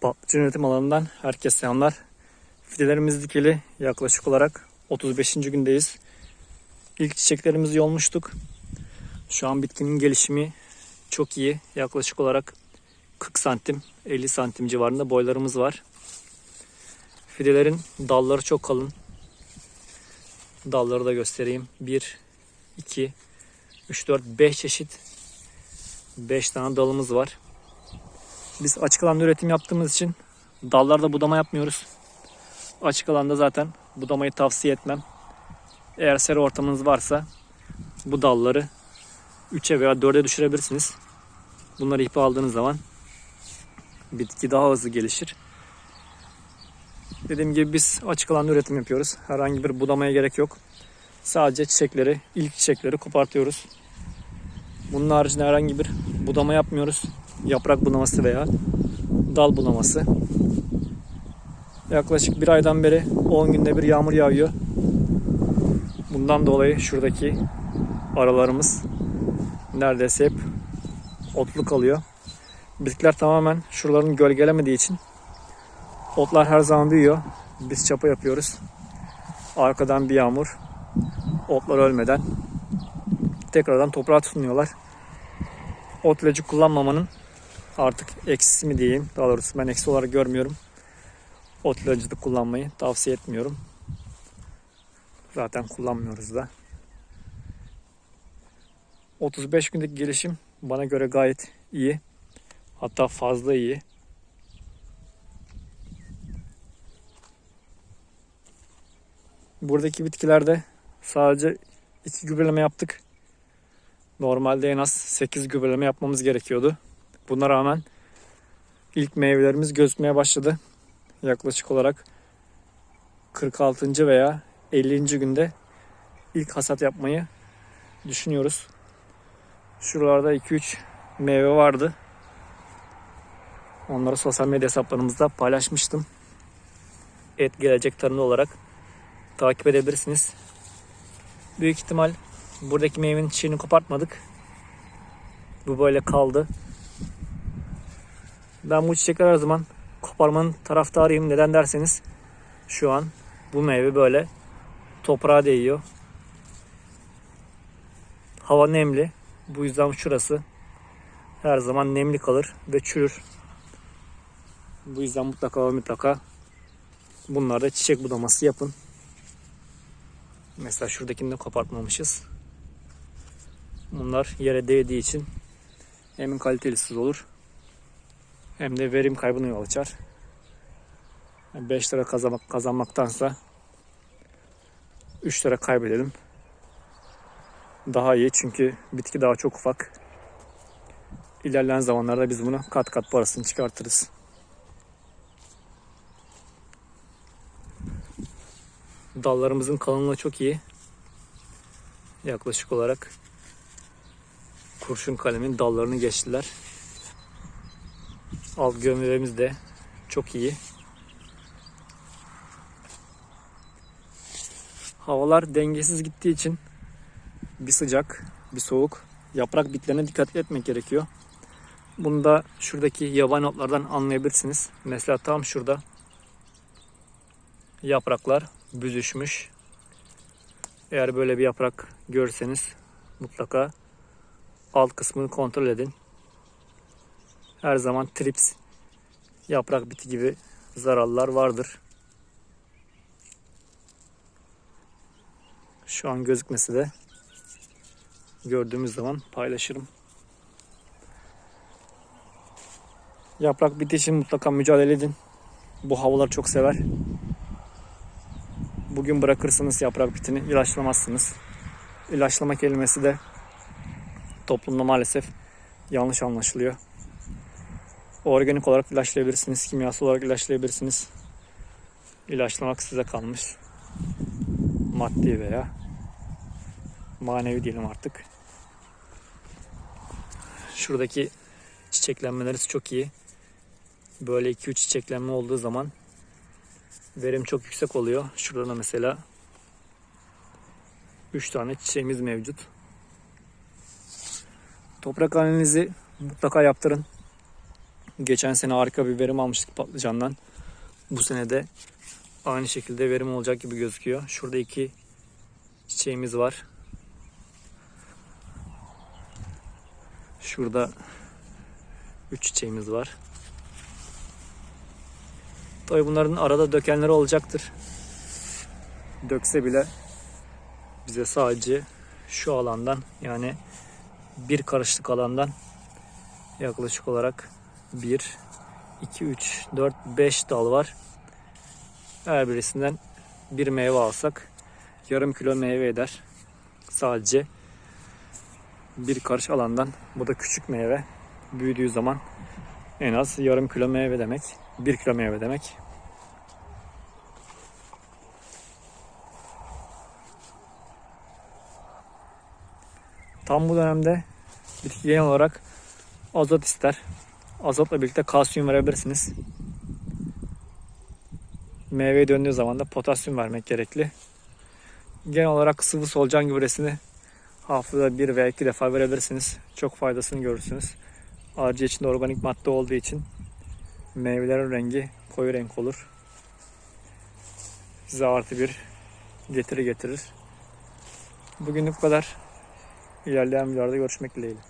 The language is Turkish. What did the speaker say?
Patlıcan üretim alanından herkese selamlar. Fidelerimiz dikili yaklaşık olarak 35. gündeyiz. İlk çiçeklerimizi yolmuştuk. Şu an bitkinin gelişimi çok iyi. Yaklaşık olarak 40 santim 50 santim civarında boylarımız var. Fidelerin dalları çok kalın. Dalları da göstereyim. 1, 2, 3, 4, 5 çeşit 5 tane dalımız var. Biz açık alanda üretim yaptığımız için dallarda budama yapmıyoruz. Açık alanda zaten budamayı tavsiye etmem. Eğer sera ortamınız varsa bu dalları 3'e veya 4'e düşürebilirsiniz. Bunları ipi aldığınız zaman bitki daha hızlı gelişir. Dediğim gibi biz açık alanda üretim yapıyoruz. Herhangi bir budamaya gerek yok. Sadece çiçekleri, ilk çiçekleri kopartıyoruz. Bunun haricinde herhangi bir budama yapmıyoruz. Yaprak budaması veya dal budaması. Yaklaşık bir aydan beri 10 günde bir yağmur yağıyor. Bundan dolayı şuradaki aralarımız neredeyse hep otlu kalıyor. Bitkiler tamamen şuraların gölgelemediği için otlar her zaman büyüyor. Biz çapa yapıyoruz. Arkadan bir yağmur. Otlar ölmeden tekrardan toprağa tutunuyorlar. Ot ilacı kullanmamanın artık eksisi mi diyeyim. Daha doğrusu ben eksi olarak görmüyorum. Ot ilacı da kullanmayı tavsiye etmiyorum. Zaten kullanmıyoruz da. 35 gündeki gelişim bana göre gayet iyi. Hatta fazla iyi. Buradaki bitkilerde sadece iki gübreleme yaptık. Normalde en az 8 gübreleme yapmamız gerekiyordu. Buna rağmen ilk meyvelerimiz gözükmeye başladı. Yaklaşık olarak 46. veya 50. günde ilk hasat yapmayı düşünüyoruz. Şuralarda 2-3 meyve vardı. Onları sosyal medya hesaplarımızda paylaşmıştım. Et gelecek tarımda olarak takip edebilirsiniz. Büyük ihtimal buradaki meyvenin çiğini kopartmadık. Bu böyle kaldı. Ben bu çiçekler her zaman koparmanın taraftarıyım. Neden derseniz şu an bu meyve böyle toprağa değiyor. Hava nemli. Bu yüzden şurası her zaman nemli kalır ve çürür. Bu yüzden mutlaka ve mutlaka bunlarda çiçek budaması yapın. Mesela şuradakini de kopartmamışız. Bunlar yere değdiği için hem kalitelisiz olur hem de verim kaybına yol açar. 5 lira kazanmak, kazanmaktansa 3 lira kaybedelim. Daha iyi çünkü bitki daha çok ufak. İlerleyen zamanlarda biz bunu kat kat parasını çıkartırız. Dallarımızın kalınlığı çok iyi. Yaklaşık olarak kurşun kalemin dallarını geçtiler. Alt gömleğimiz de çok iyi. Havalar dengesiz gittiği için bir sıcak, bir soğuk. Yaprak bitlerine dikkat etmek gerekiyor. Bunu da şuradaki yabani otlardan anlayabilirsiniz. Mesela tam şurada yapraklar büzüşmüş. Eğer böyle bir yaprak görürseniz mutlaka alt kısmını kontrol edin. Her zaman trips, yaprak biti gibi zararlar vardır. Şu an gözükmesi de gördüğümüz zaman paylaşırım. Yaprak biti için mutlaka mücadele edin. Bu havalar çok sever. Bugün bırakırsınız yaprak bitini ilaçlamazsınız. İlaçlama kelimesi de toplumda maalesef yanlış anlaşılıyor. Organik olarak ilaçlayabilirsiniz, kimyasal olarak ilaçlayabilirsiniz. İlaçlamak size kalmış. Maddi veya manevi diyelim artık. Şuradaki çiçeklenmeleri çok iyi. Böyle 2-3 çiçeklenme olduğu zaman verim çok yüksek oluyor. Şurada da mesela 3 tane çiçeğimiz mevcut. Toprak analizi mutlaka yaptırın. Geçen sene harika bir verim almıştık patlıcandan. Bu sene de aynı şekilde verim olacak gibi gözüküyor. Şurada iki çiçeğimiz var. Şurada üç çiçeğimiz var. Tabii bunların arada dökenleri olacaktır. Dökse bile bize sadece şu alandan yani bir karışlık alandan yaklaşık olarak 1, 2, 3, 4, 5 dal var. Her birisinden bir meyve alsak yarım kilo meyve eder. Sadece bir karış alandan. Bu da küçük meyve. Büyüdüğü zaman en az yarım kilo meyve demek. Bir kilo meyve demek. Tam bu dönemde bitki genel olarak azot ister. Azotla birlikte kalsiyum verebilirsiniz. Meyveye döndüğü zaman da potasyum vermek gerekli. Genel olarak sıvı solucan gübresini haftada bir veya iki defa verebilirsiniz. Çok faydasını görürsünüz. Ayrıca içinde organik madde olduğu için meyvelerin rengi koyu renk olur. Size artı bir getiri getirir. Bugünlük bu kadar. İlerleyen videolarda görüşmek dileğiyle.